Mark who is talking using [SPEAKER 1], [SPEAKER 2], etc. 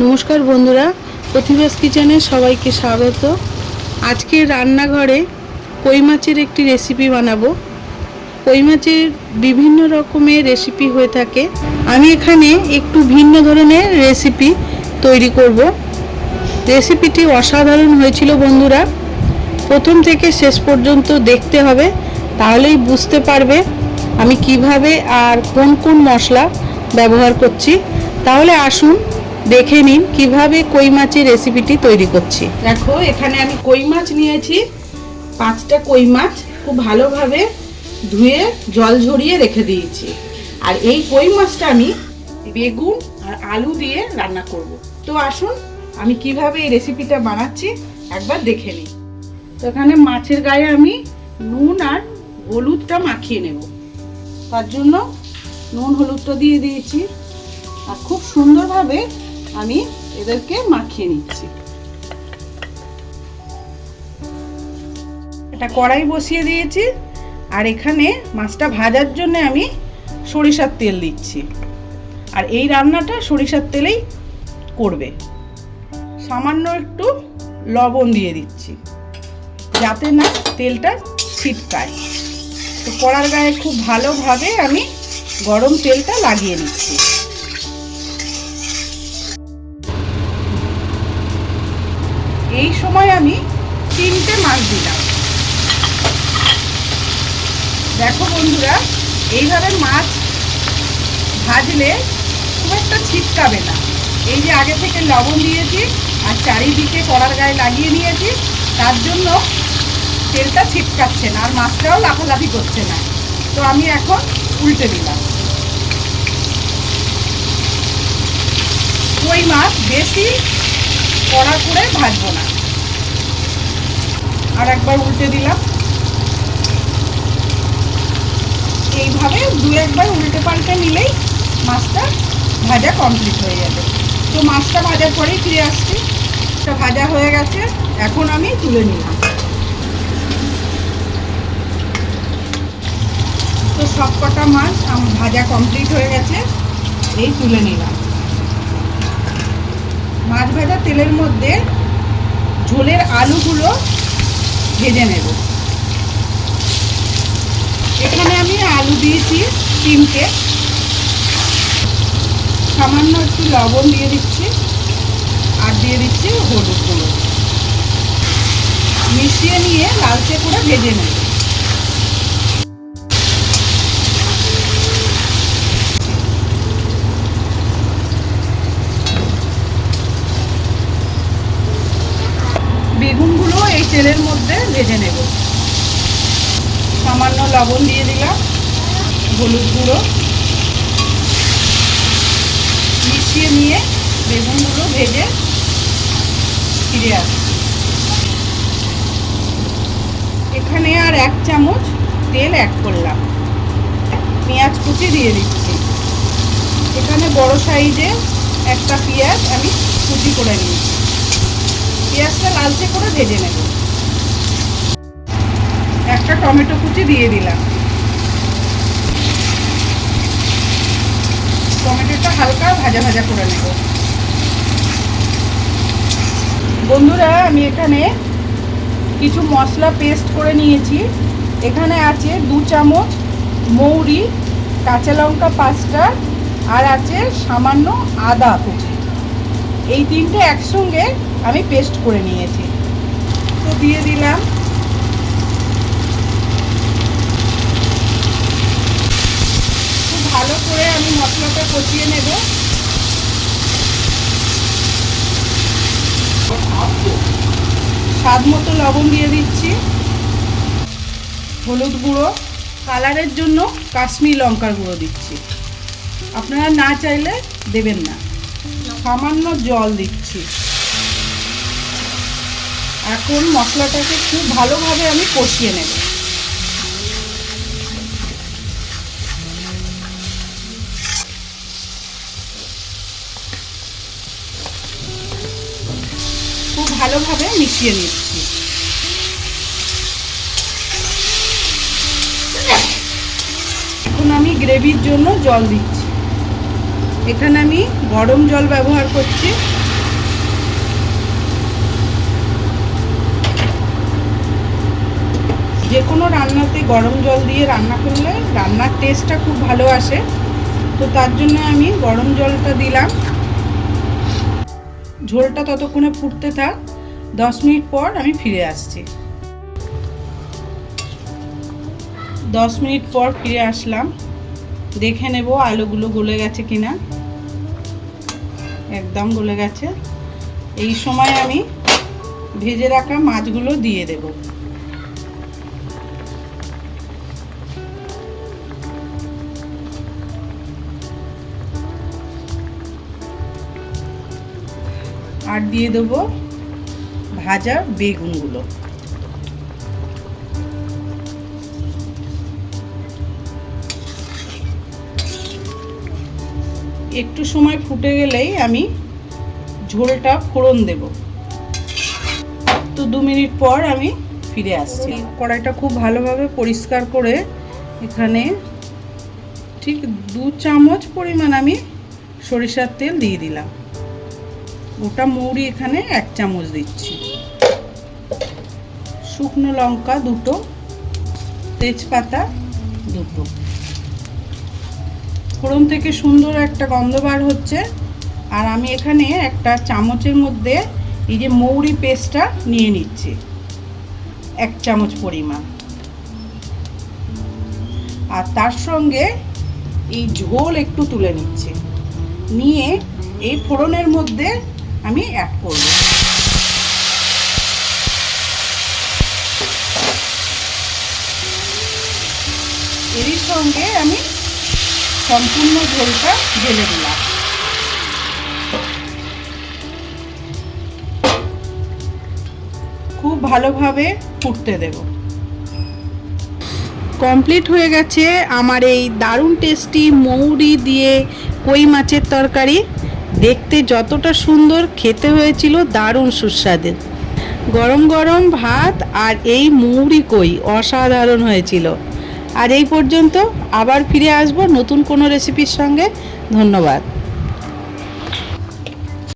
[SPEAKER 1] নমস্কার বন্ধুরা প্রতিবাস কিচেনে সবাইকে স্বাগত। আজকে রান্নাঘরে কই মাছের একটি রেসিপি বানাবো। কই মাছের বিভিন্ন রকমের রেসিপি হয়ে থাকে। আমি এখানে একটু ভিন্ন ধরনের রেসিপি তৈরি করব। রেসিপিটি অসাধারণ হয়েছিল বন্ধুরা। প্রথম থেকে শেষ পর্যন্ত দেখতে হবে, তাহলেই বুঝতে পারবে আমি কীভাবে আর কোন কোন মশলা ব্যবহার করছি। তাহলে আসুন দেখে নিন কীভাবে কই মাছের রেসিপিটি তৈরি করছি। দেখো, এখানে আমি কই মাছ নিয়েছি। পাঁচটা কই মাছ খুব ভালোভাবে ধুয়ে, জল ঝরিয়ে রেখে দিয়েছি। আর এই কই মাছটা আমি বেগুন আর আলু দিয়ে রান্না করব। তো আসুন, আমি কীভাবে এই রেসিপিটা বানাচ্ছি একবার দেখে নিই। তো এখানে মাছের গায়ে আমি নুন আর হলুদটা মাখিয়ে নেব। তার জন্য নুন হলুদটা দিয়ে দিয়েছি। আর খুব সুন্দরভাবে আমি এদেরকে মাখিয়ে নিচ্ছি। এটা কড়াই বসিয়ে দিয়েছি, আর এখানে মাছটা ভাজার জন্য আমি সরিষার তেল দিচ্ছি। আর এই রান্নাটা সরিষার তেলেই করবে। সামান্য একটু লবণ দিয়ে দিচ্ছি, যাতে না তেলটা ছিটকায়। তো কড়ার গায়ে খুব ভালোভাবে আমি গরম তেলটা লাগিয়ে নিচ্ছি। এই সময় আমি তিনটে মাছ দিলাম। দেখো বন্ধুরা, এইভাবে মাছ ভাজলে খুব একটা ছিটকাবে না। এই যে আগে থেকে লবণ দিয়েছি আর চারিদিকে কড়ার গায়ে লাগিয়ে নিয়েছি, তার জন্য তেলটা ছিটকাচ্ছে না আর মাছটাও লাফালাফি করছে না। তো আমি এখন উল্টে দিলাম। কই মাছ? বেশি কড়া করে ভাজবো না। আর একবার উল্টে দিলাম। এইভাবে দু একবার উল্টে পাল্টে নিলেই মাছটা ভাজা কমপ্লিট হয়ে যাবে। তো মাছটা ভাজার পরেই ফিরে আসছি। এটা ভাজা হয়ে গেছে। এখন আমি তুলে নিলাম। তো সব কটা মাছ ভাজা কমপ্লিট হয়ে গেছে। এই তুলে নিলাম। মাছ ভাজা তেলের মধ্যে ঝোলের আলুগুলো ভেজে নেব। এখানে আমি আলু দিয়েছি, তিনটে। সামান্য একটু লবণ দিয়ে দিচ্ছি আর দিয়ে দিচ্ছি হলুদ গুঁড়ো। মিশিয়ে নিয়ে লালচে করে ভেজে নেব। তেলের মধ্যে ভেজে নেব। সামান্য লবণ দিয়ে দিলাম, হলুদ গুঁড়ো। মিশিয়ে নিয়ে বেগুনগুলো ভেজে ফিরে আসছি। এখানে আর এক চামচ তেল অ্যাড করলাম। পেঁয়াজ কুচি দিয়ে দিচ্ছি। এখানে বড় সাইজে একটা পেঁয়াজ আমি কুচি করে নিয়েছি। পেঁয়াজটা লালচে করে ভেজে নেব। একটা টমেটো কুচি দিয়ে দিলাম। টমেটোটা হালকা ভাজা ভাজা করে নেব। বন্ধুরা, আমি এখানে কিছু মশলা পেস্ট করে নিয়েছি। এখানে আছে দু চামচ মৌরি, কাঁচা লঙ্কা পাঁচটা, আর আছে সামান্য আদা কুচি। এই তিনটে একসঙ্গে আমি পেস্ট করে নিয়েছি। তো দিয়ে দিলাম। মশলাটা কষিয়ে নেব। স্বাদ মতো লবণ দিয়ে দিচ্ছি। হলুদ গুঁড়ো। কালারের জন্য কাশ্মীর লঙ্কার গুঁড়ো দিচ্ছি। আপনারা না চাইলে দেবেন না। সামান্য জল দিচ্ছি। এখন মশলাটাকে খুব ভালোভাবে আমি কষিয়ে নেব। ভালোভাবে মিশিয়ে নিচ্ছি। এখন আমি গ্রেভির জন্য জল দিচ্ছি। এখানে আমি গরম জল ব্যবহার করছি। যে কোনো রান্নাতে গরম জল দিয়ে রান্না করলে রান্নার টেস্টটা খুব ভালো আসে। তো তার জন্য আমি গরম জলটা দিলাম। ঝোলটা ততক্ষণে ফুটতে থাক। দশ মিনিট পর আমি ফিরে আসছি। দশ মিনিট পর ফিরে আসলাম। দেখে নেব আলুগুলো গলে গেছে কিনা। একদম গলে গেছে। এই সময় আমি ভেজে রাখা মাছগুলো দিয়ে দেব। আর দিয়ে দেবো ভাজা বেগুনগুলো। একটু সময় ফুটে গেলেই আমি ঝোলটা ফোড়ন দেব। তো দু মিনিট পর আমি ফিরে আসছি। কড়াইটা খুব ভালোভাবে পরিষ্কার করে এখানে ঠিক দু চামচ পরিমাণ আমি সরিষার তেল দিয়ে দিলাম। গোটা মৌরি এখানে এক চামচ দিচ্ছি। শুকনো লঙ্কা দুটো, তেজপাতা দুটো। ফোড়ন থেকে সুন্দর একটা গন্ধ বার হচ্ছে। আর আমি এখানে একটা চামচের মধ্যে এই যে মৌরি পেস্টটা নিয়ে নিচ্ছি, এক চামচ পরিমাণ। আর তার সঙ্গে এই ঝোল একটু তুলে নিচ্ছি। নিয়ে এই ফোড়নের মধ্যে আমি অ্যাড করব। এরই সঙ্গে আমি সম্পূর্ণ ঝোলটা ঢেলে দিলাম। খুব ভালোভাবে ফুটতে দেব। কমপ্লিট হয়ে গেছে আমার এই দারুণ টেস্টি মৌরি দিয়ে কই মাছের তরকারি। দেখতে যতটা সুন্দর, খেতে হয়েছিল দারুণ সুস্বাদের গরম গরম ভাত আর এই মৌরি কই অসাধারণ হয়েছিল। আর এই পর্যন্ত আবার ফিরে আসব নতুন কোনো রেসিপির সঙ্গে। ধন্যবাদ।